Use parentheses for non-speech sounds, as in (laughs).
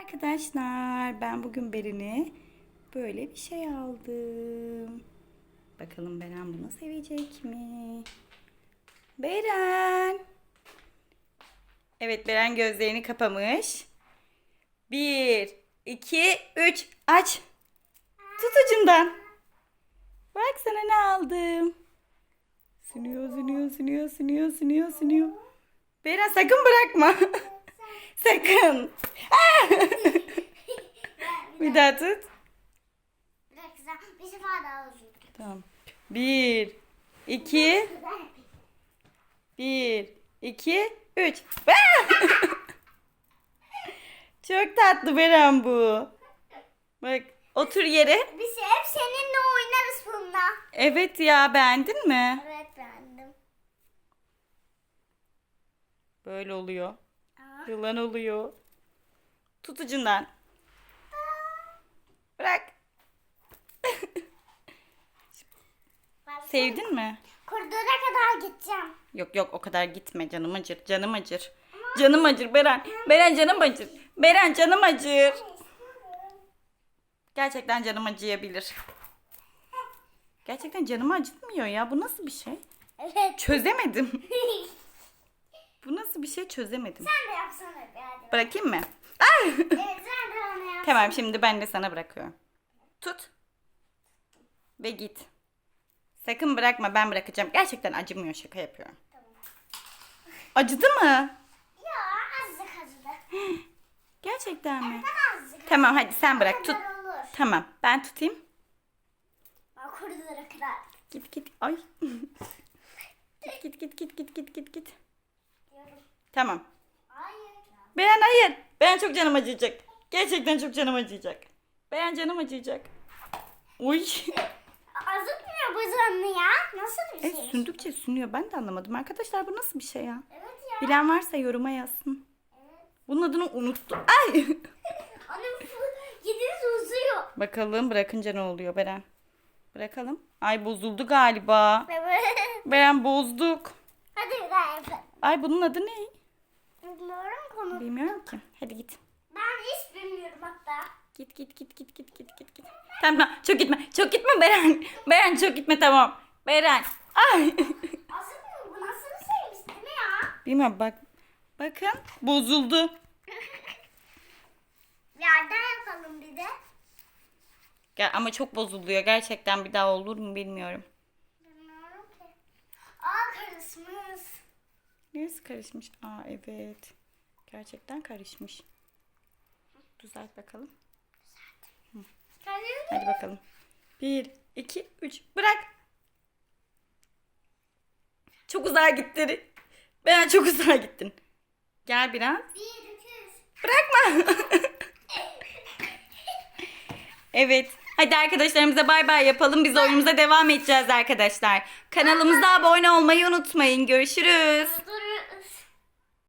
Arkadaşlar ben bugün Beren'e böyle bir şey aldım. Bakalım Beren bunu sevecek mi? Beren. Evet Beren gözlerini kapamış. Bir, iki, üç. Aç. Tut ucundan. Bak sana ne aldım. Sünüyor, sünüyor, sünüyor, sünüyor, sünüyor, sünüyor. Beren sakın bırakma. (laughs) sakın. (laughs) Bir daha tut. Bir dakika bir sefer daha özür Tamam. Bir, iki, bir, iki, üç. (laughs) Çok tatlı Beren bu. Bak otur yere. Biz hep seninle oynarız bununla. Evet ya beğendin mi? Evet beğendim. Böyle oluyor. Yılan oluyor. Tut ucundan. Bırak. (laughs) Sevdin mi? Koridora kadar gideceğim. Yok yok o kadar gitme canım acır. Canım acır. Canım acır Beren. Beren canım acır. Beren canım acır. Gerçekten canım acıyabilir. Gerçekten canımı acıtmıyor ya. Bu nasıl bir şey? Evet. Çözemedim. (laughs) Nasıl bir şey çözemedim. Sen de yapsana bir hadi. Bırakayım mı? Ah! Evet (laughs) sen de bana yap. tamam şimdi ben de sana bırakıyorum. Tut. Ve git. Sakın bırakma ben bırakacağım. Gerçekten acımıyor şaka yapıyorum. Acıdı mı? Ya azıcık acıdı. (gasps) Gerçekten mi? Ben azıcık Tamam hadi sen bırak tut. olur. Tamam ben tutayım. Ben koridora kadar Git git. Ay. (laughs) git git git git git git git. Tamam. Hayır. Beğen hayır. Beğen çok canım acıyacak. Gerçekten çok canım acıyacak. Beğen canım acıyacak. Uy. (laughs) Azıtmıyor bu canını ya. Nasıl bir Evet şey? sündükçe sünüyor. Ben de anlamadım. Arkadaşlar bu nasıl bir şey ya? Evet ya. Bilen varsa yoruma yazsın. Evet. Bunun adını unuttum. Ay. (laughs) Annem gidiniz uzuyor. Bakalım bırakınca ne oluyor Beren? Bırakalım. Ay bozuldu galiba. Beren bozduk. Hadi bir daha yapalım. Ay bunun adı ne? Bilmiyorum konu. Bilmiyorum ki. Hadi git. Ben hiç bilmiyorum hatta. Git git git git git git git git. Tamam çok gitme. Çok gitme Beren. Beren çok gitme tamam. Beren. Ay. (laughs) Azıtmıyor bu nasıl bir şeymiş değil mi ya? Bilmem bak. Bakın bozuldu. (laughs) Yerden yapalım bir de. Gel, ama çok bozuluyor. Gerçekten bir daha olur mu bilmiyorum. Bilmiyorum ki. Aa karışmış. Neresi karışmış? Aa evet. Gerçekten karışmış. Düzelt bakalım. Karışmış. Hadi bakalım. Bir, iki, üç. Bırak. Çok uzağa gittin. Ben çok uzağa gittin. Gel biraz. Bir, iki. Bırakma. evet. Hadi arkadaşlarımıza bay bay yapalım. Biz oyunumuza devam edeceğiz arkadaşlar. Kanalımıza abone olmayı unutmayın. Görüşürüz. Dur